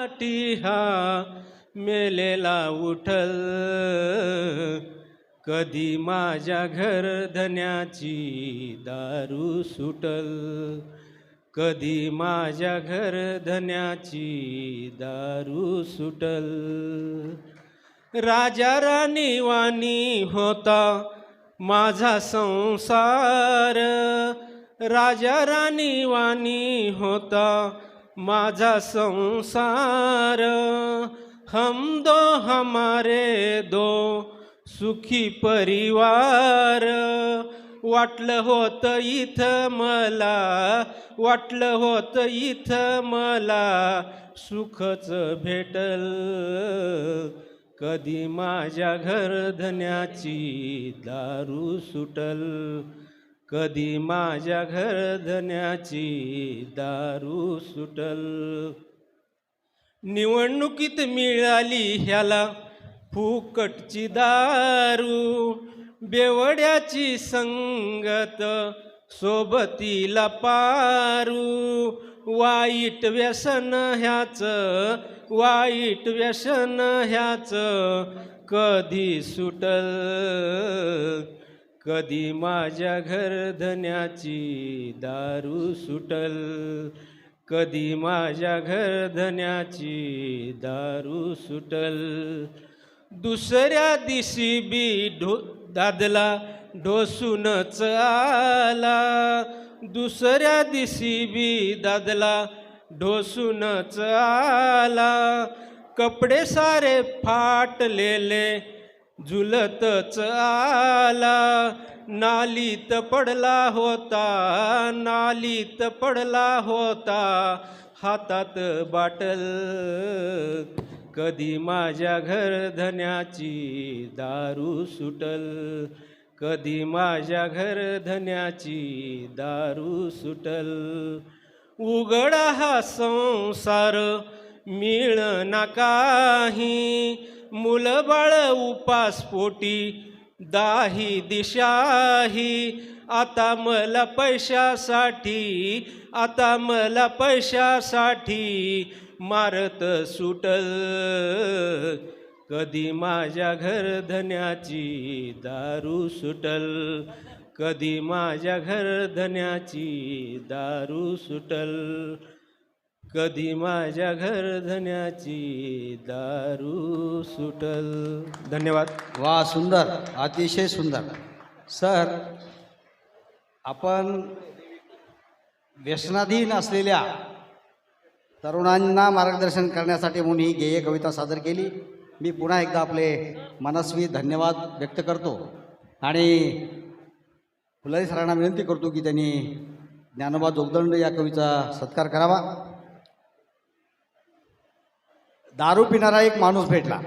साठी हा मेलेला उठल. कधी माझ्या घर धन्याची दारू सुटल. कधी माझ्या घर धन्याची दारू सुटल. राजा राणी वाणी होता माझा संसार. राजा राणी वाणी होता माझा संसार हम दो हमारे दो सुखी परिवार. वाटलं होतं इथं मला वाटलं होतं इथं मला सुखच भेटल. कधी माझ्या घरधन्याची दारू सुटल कधी माझ्या घरधन्याची दारू सुटल? निवडणुकीत मिळाली ह्याला फुकटची दारू. बेवड्याची संगत सोबतीला पारू. वाईट व्यसन ह्याचं वाईट व्यसन ह्याचं कधी सुटल? कधी माझ्या घरधन्याची दारू सुटल? कधी माझ्या घरधन्याची दारू सुटल? दुसऱ्या दिशी बी ढो दादला ढोसूनच आला. दुसऱ्या दिशी बी दादला ढोसूनच आला. कपडे सारे फाटलेले झुलतच आला. नालीत पडला होता नालीत पडला होता. हातात बाटल कधी माझ्या घरधन्याची दारू सुटल. कधी माझ्या घरधन्याची दारू सुटल. उघडा हा संसार मिळना काही. मुलबाळ उपासपोटी दाही दिशाही. आता मला पैशासाठी आता मला पैशासाठी मारत सुटल. कधी माझ्या घरधन्याची दारू सुटल. कधी माझ्या घरधन्याची दारू सुटल. कधी माझ्या घरधण्याची दारू सुटल. धन्यवाद. वा सुंदर. अतिशय सुंदर. सर आपण व्यसनाधीन असलेल्या तरुणांना मार्गदर्शन करण्यासाठी म्हणून ही गेय कविता सादर केली. मी पुन्हा एकदा आपले मनस्वी धन्यवाद व्यक्त करतो आणि फुलारी सरांना विनंती करतो की त्यांनी ज्ञानोबा जोगदंड या कवीचा सत्कार करावा. दारू पिणारा एक माणूस भेटला.